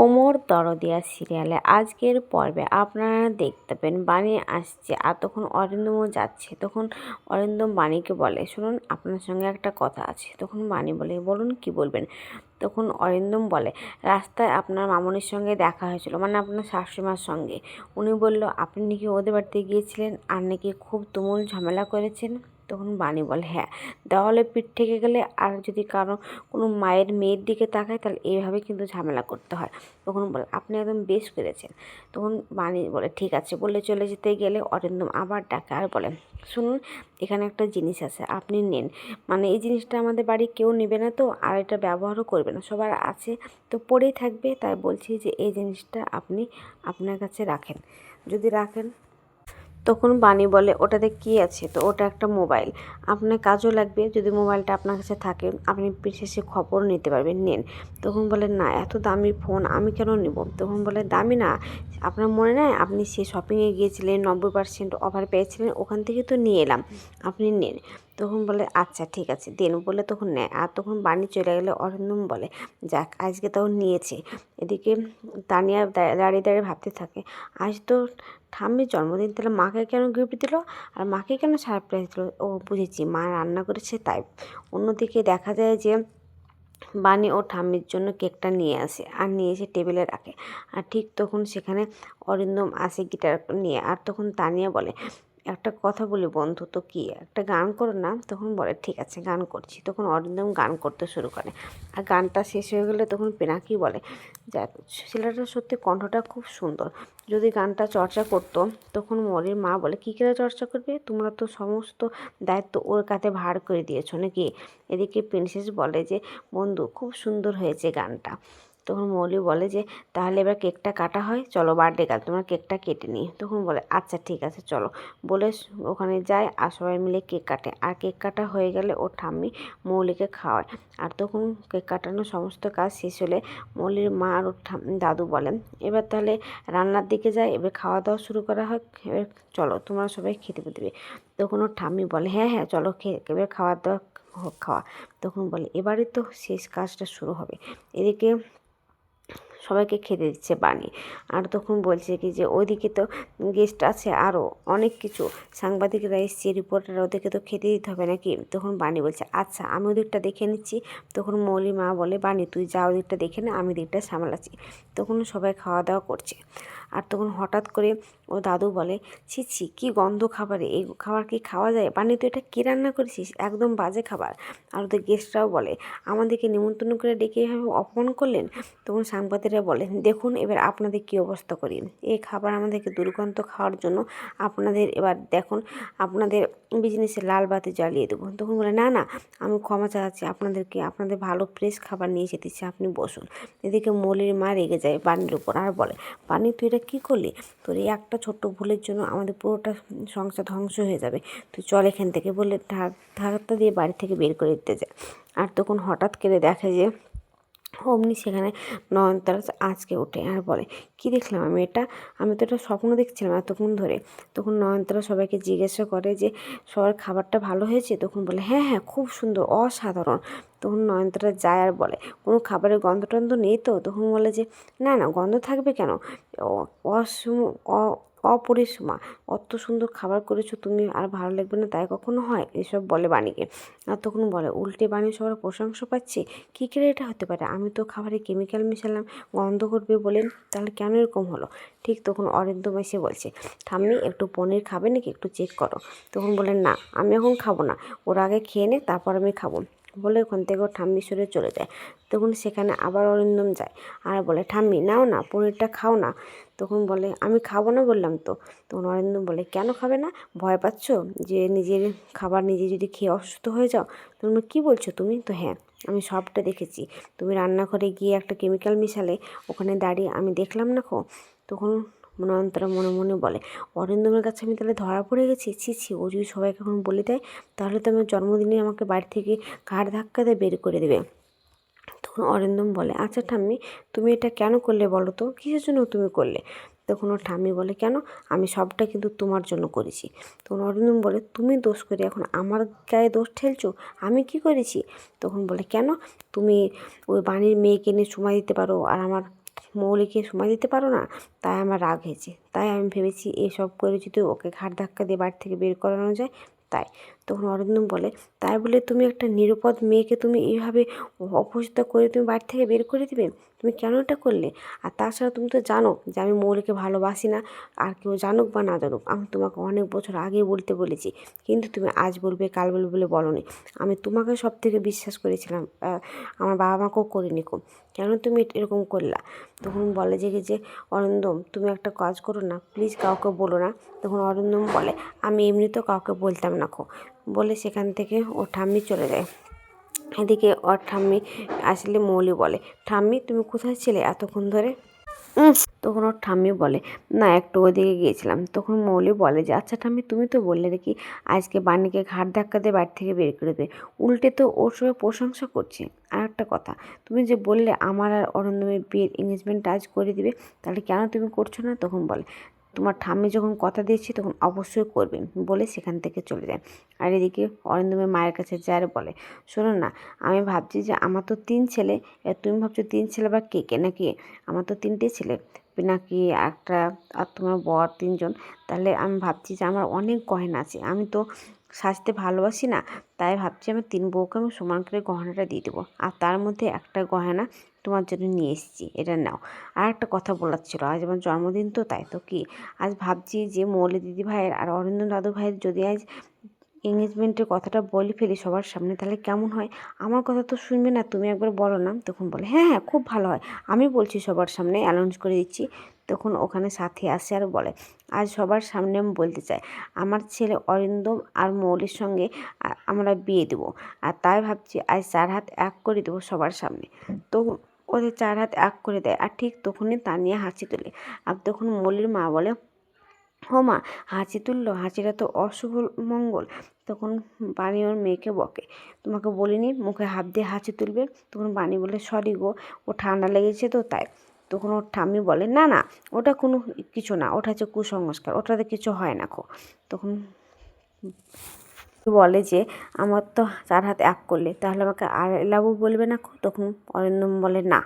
ওমর দরদিয়া সিরিয়ালে। আজকের পর্বে আপনারা দেখতে পেন বাণী আসছে। আর তখন অরিন্দমও যাচ্ছে। তখন অরিন্দম বাণীকে বলে, শুনুন, আপনার সঙ্গে একটা কথা আছে। তখন বাণী বলে, বলুন, কি বলবেন? তখন অরিন্দম বলে, রাস্তায় আপনার মামনির সঙ্গে দেখা হয়েছিল মানে আপনার শাশুড়িমার সঙ্গে। উনি বলল, আপনি নাকি ওদের বাড়িতে গিয়েছিলেন? আর নাকি খুব তুমুল ঝামেলা করেছেন? তখন বাণী বলে হ্যাঁ দেওয়ালে পিঠ থেকে গেলে আর যদি কারও কোনো মায়ের মেয়ের দিকে তাকায়, তাহলে এইভাবে কিন্তু ঝামেলা করতে হয়। তখন বলে, আপনি একদম বেশ করেছেন। তখন বাণী বলে, ঠিক আছে। বলে চলে যেতে গেলে অরিন্দম আবার ডাকে আর বলে, শুনুন, এখানে একটা জিনিস আছে, আপনি নেন। মানে এই জিনিসটা আমাদের বাড়ি কেউ নেবে না তো, আর এটা ব্যবহারও করবে না, সবার আছে তো পড়েই থাকবে। তাই বলছি যে, এই জিনিসটা আপনি আপনার কাছে রাখেন। যদি রাখেন তখন বানি বলে, ওটাতে কি আছে? তো ওটা একটা মোবাইল। আপনার কাজও লাগবে, যদি মোবাইলটা আপনার কাছে থাকে, আপনি বিশেষে খবর নিতে পারবেন। নেন। তখন বলে, না, এত দামি ফোন আমি কেন নেব? তখন বলে, দামি না, আপনার মনে নেয় আপনি সে শপিংয়ে গিয়েছিলেন, নব্বই পার্সেন্ট অফার পেয়েছিলেন, ওখান থেকে তো নিয়ে এলাম। আপনি নেন। তখন বলে আচ্ছা ঠিক আছে। দেন বলে তখন নেয়। আর তখন বাণী চলে গেলে অরিন্দম বলে, যাক, আজকে তাও নিয়েছে। এদিকে তানিয়া দাঁড়িয়ে দাঁড়িয়ে ভাবতে থাকে, আজ তো ঠাম্মির জন্মদিন, তাহলে মাকে কেন গিফট দিল? আর মাকে কেন সারপ্রাইজ দিল? ও, বুঝেছি, মা রান্না করেছে, তাই। অন্যদিকে দেখা যায় যে বানি ও ঠাম্মির জন্য কেকটা নিয়ে আসে, আর নিয়ে এসে টেবিলে রাখে। আর ঠিক তখন সেখানে অরিন্দম আসে গিটার নিয়ে। আর তখন তানিয়া বলে একটা কথা বলি বন্ধু, তো কি? একটা গান করো না, তখন বলে, ঠিক আছে, গান করছি। তখন অরিন্দম গান করতে শুরু করে। আর গানটা শেষ হয়ে গেলে তখন পিনাকি বলে যাক ছেলেটা সত্যি কণ্ঠটা খুব সুন্দর। যদি গানটা চর্চা করতো, তখন মরির মা বলে, কী করে চর্চা করবে? তোমরা তো সমস্ত দায়িত্ব ওর কাছে ভার করে দিয়েছ নাকি? এদিকে প্রিন্সেস বলে যে, বন্ধু, খুব সুন্দর হয়েছে গানটা। তখন মৌলি বলে যে, তাহলে এবার কেকটা কাটা হয়, চলো বার্থডে কাল তোমরা কেকটা কেটে নিই তখন বলে আচ্ছা ঠিক আছে, চলো। বলে ওখানে যায়, আর সবাই মিলে কেক কাটে। আর কেক কাটা হয়ে গেলে ওর ঠাম্মি মৌলিকে খাওয়ায়। আর তখন কেক কাটানোর সমস্ত কাজ শেষ হলে মৌলির মা আর ওর দাদু বলেন, এবার তাহলে রান্নার দিকে যায় এবার খাওয়া দাওয়া শুরু করা হয়, এবার চলো, তোমরা সবাই খেতে দেবে। তখন ওর ঠাম্মি বলে হ্যাঁ হ্যাঁ চলো খেয়ে, এবার খাওয়া দাওয়া, খাওয়া। তখন বলে, এবারে তো শেষ কাজটা শুরু হবে। এদিকে সবাইকে খেতে দিচ্ছে বানিয়ে আর তখন বলছে কি যে, ওইদিকে তো গেস্ট আছে আরও অনেক কিছু। সাংবাদিকরা এসছে রিপোর্টার ওদেরকে তো খেতে দিতে হবে নাকি? তখন বানি বলছে আচ্ছা আমি ওদিকটা দেখে নিচ্ছি। তখন মৌলি মা বলে বানি তুই যা ওদিকটা দেখে না, আমি দিকটা সামলাচ্ছি। তখন সবাই খাওয়া দাওয়া করছে। আর তখন হঠাৎ করে ও দাদু বলে, ছি ছি, কী গন্ধ খাবারে? এই খাবার কি খাওয়া যায়? বানি তুই এটা কী রান্না করেছিস? একদম বাজে খাবার। আর ওদের গেস্টরাও বলে, আমাদেরকে নিমন্ত্রণ করে ডেকে এভাবে অপমান করলেন? তখন সাংবাদিকরা বলে, দেখুন, এবার আপনাদের কী অবস্থা করি। এই খাবার আমাদেরকে দুর্গন্ধ খাওয়ার জন্য আপনাদের, এবার দেখুন, আপনাদের বিজনেসে লাল বাতি জ্বালিয়ে দেবো। তখন বলে, না না, আমি ক্ষমা চাচ্ছি আপনাদেরকে, আপনাদের ভালো ফ্রেশ খাবার নিয়ে যেতেছি আপনি বসুন। এদিকে মলির মা রেগে যায় পানির উপর আর বলে, পানি, তুই এটা কী করলি? তোর এই একটা ছোট্ট ভুলের জন্য আমাদের পুরোটা সংসার ধ্বংস হয়ে যাবে। তুই চল এখান থেকে বলে ঢাকটা দিয়ে বাড়ি থেকে বের করে দিতে যায় আর তখন হঠাৎ করে দেখে যে অমনি সেখানে নয়নতারা আজকে ওঠে আর বলে, কি দেখলাম আমি এটা? আমি তো এটা স্বপ্ন দেখছিলাম এতক্ষণ ধরে। তখন নয়নতারা সবাইকে জিজ্ঞাসা করে যে, সবার খাবারটা ভালো হয়েছে? তখন বলে হ্যাঁ হ্যাঁ খুব সুন্দর, অসাধারণ। তখন নয়নতারা যায় আর বলে, কোনো খাবারের গন্ধ টন্ধ নেই তো? তখন বলে যে, না না, গন্ধ থাকবে কেন? অসম অপরিসীমা। অত সুন্দর খাবার করেছ তুমি, আর ভালো লাগবে না তাই কখনো হয়? এসব বলে বাণীকে। আর তখন বলে, উল্টে বাণী সবার প্রশংসা পাচ্ছে? কী করে এটা হতে পারে? আমি তো খাবারে কেমিক্যাল মেশালাম, গন্ধ করবে বলেন তাহলে কেন এরকম হলো? ঠিক তখন অরিন্দম এসে বলছে, ঠাম্মি, একটু পনির খাবে নাকি? একটু চেক করো। তখন বলেন না, আমি এখন খাব না। ওর আগে খেয়ে নে, তারপর আমি খাব। বলে ওখান থেকে ওর ঠাম্মি সরে চলে যায়। তখন সেখানে আবার অরিন্দম যায় আর বলে, ঠাম্মি, নাও না, পনিরটা খাও না। তখন বলে, আমি খাব না? বললাম তো। তখন অরিন্দম বলে, কেন খাবে না? ভয় পাচ্ছ যে নিজের খাবার নিজে যদি খেয়ে অসুস্থ হয়ে যাও? তখন কী বলছো তুমি? তো হ্যাঁ আমি সবটা দেখেছি। তুমি রান্নাঘরে গিয়ে একটা কেমিক্যাল মিশালে, ওখানে দাঁড়িয়ে আমি দেখলাম না খো? তখন নয়নতারা মনে মনে বলে, অরিন্দমের কাছে আমি তাহলে ধরা পড়ে গেছি? ছি ছি, ও যদি সবাইকে এখন বলে দেয়, তাহলে তো আমার জন্মদিনে আমাকে বাড়ি থেকে ঘাড় ধাক্কা দিয়ে বের করে দেবে? তখন অরিন্দম বলে আচ্ছা ঠাম্মি, তুমি এটা কেন করলে বলো তো? কিসের জন্য তুমি করলে? তখন ওর ঠাম্মি বলে, কেন? আমি সবটা কিন্তু তোমার জন্য করেছি। তখন অরিন্দম বলে, তুমি দোষ করে এখন আমার গায়ে দোষ ঠেলছো? আমি কি করেছি? তখন বলে, কেন? তুমি ওই বাণীর মেয়েকে নিয়ে সময় দিতে পারো, আর আমার মৌলিকে সময় দিতে পারো না? তাই আমার রাগ হয়েছে। তাই আমি ভেবেছি এসব করে যদি ওকে ঘাট ধাক্কা দিয়ে বাড়ি থেকে বের করানো যায়, তাই। তখন অরিন্দম বলে, তাই বলে তুমি একটা নিরাপদ মেয়েকে তুমি এইভাবে অপরিচিত করে তুমি বাড়ি থেকে বের করে দিবে? তুমি কেন এটা করলে? আর তাছাড়া তুমি তো জানো যে আমি মৌলিকে ভালোবাসি না, আর কেউ জানুক বা না জানুক, আমি তোমাকে অনেক বছর আগে বলতে বলেছি। কিন্তু তুমি আজ বলবে, কাল বলবে বলে বলনি। আমি তোমাকে সব থেকে বিশ্বাস করেছিলাম আমার বাবা মাকেও করিনি কম কেন তুমি এরকম করলা? তখন বলে যে যে অরিন্দম তুমি একটা কাজ করো না প্লিজ কাউকে বলো না। তখন অরিন্দম বলে, আমি এমনিতেও কাউকে বলতাম না খো বলে সেখান থেকে ও ঠাম্মি চলে যায়। এদিকে ওর ঠাম্মি আসলে মৌলি বলে, ঠাম্মি, তুমি কোথায় ছিলে এতক্ষণ ধরে? তখন ওর ঠাম্মি বলে, না, একটু ওদিকে গিয়েছিলাম। তখন মৌলি বলে যে আচ্ছা ঠাম্মি, তুমি তো বললে নাকি আজকে বাণীকে ঘাট ধাক্কা দিয়ে বাড়ি থেকে বের করে দেবে। উল্টে তো ওর সঙ্গে প্রশংসা করছে। আর একটা কথা, তুমি যে বললে আমার আর অরন্দমের বিয়ের এঙ্গেজমেন্ট আজ করে দিবে, তাহলে কেন তুমি করছ না? তখন বলে তোমার ঠাম্মি যখন কথা দিয়েছি তখন অবশ্যই করবে বলে সেখান থেকে চলে যায়। আর এদিকে অরিন্দমের মায়ের কাছে যায় আর বলে, শোনো না, আমি ভাবছি যে আমার তো তিন ছেলে তুমি ভাবছ তিন ছেলে বা কে কে? নাকি আমার তো তিনটে ছেলে, নাকি একটা আর তোমার বর তিনজন? তাহলে আমি ভাবছি যে আমার অনেক গয়না আছে, আমি তো সাজতে ভালোবাসি না, তাই ভাবছি আমি তিন বউকে আমি সমান করে গহনাটা দিয়ে দেবো। আর তার মধ্যে একটা গহনা তোমার জন্য নিয়ে এসেছি, এটা নাও। আর একটা কথা বলার ছিল, আজ আমার জন্মদিন তো, তাই তো কি? আজ ভাবছি যে মৌলি দিদি ভাইয়ের আর অরিন্দম দাদু ভাইয়ের যদি আজ এঙ্গেজমেন্টের কথাটা বলে ফেলি সবার সামনে, তাহলে কেমন হয়? আমার কথা তো শুনবে না, তুমি একবার বলো না। তখন বলে হ্যাঁ হ্যাঁ খুব ভালো হয়। আমি বলছি সবার সামনে অ্যানাউন্স করে দিচ্ছি। তখন ওখানে সাথে আসে আর বলে, আজ সবার সামনে আমি বলতে চাই, আমার ছেলে অরিন্দম আর মৌলির সঙ্গে আমরা বিয়ে দেবো। আর তাই ভাবছি আজ চার হাত এক করে দেবো সবার সামনে। তো ওদের চার হাত এক করে দেয়। আর ঠিক তখনই তানিয়া হাঁচি তোলে। আর তখন মৌলির মা বলে ও মা হাঁচি তুললো। হাঁচিটা তো অশুভ মঙ্গল। তখন বাণী ওর মেয়েকে বকে। তোমাকে বলিনি, মুখে হাত দিয়ে হাঁচি তুলবে? তখন বাণী বলে সরি গো, ও ঠান্ডা লেগেছে তো তাই। তখন ওর ঠাম্মি বলে, না না, ওটা কোনো কিছু না, ওটা হচ্ছে কুসংস্কার, ওটাতে কিছু হয় না খো তখন বলে যে, আমার তো চার হাত এক করলে, তাহলে আমাকে আর লাবু বলবে না খো তখন অরিন্দম বলে, না।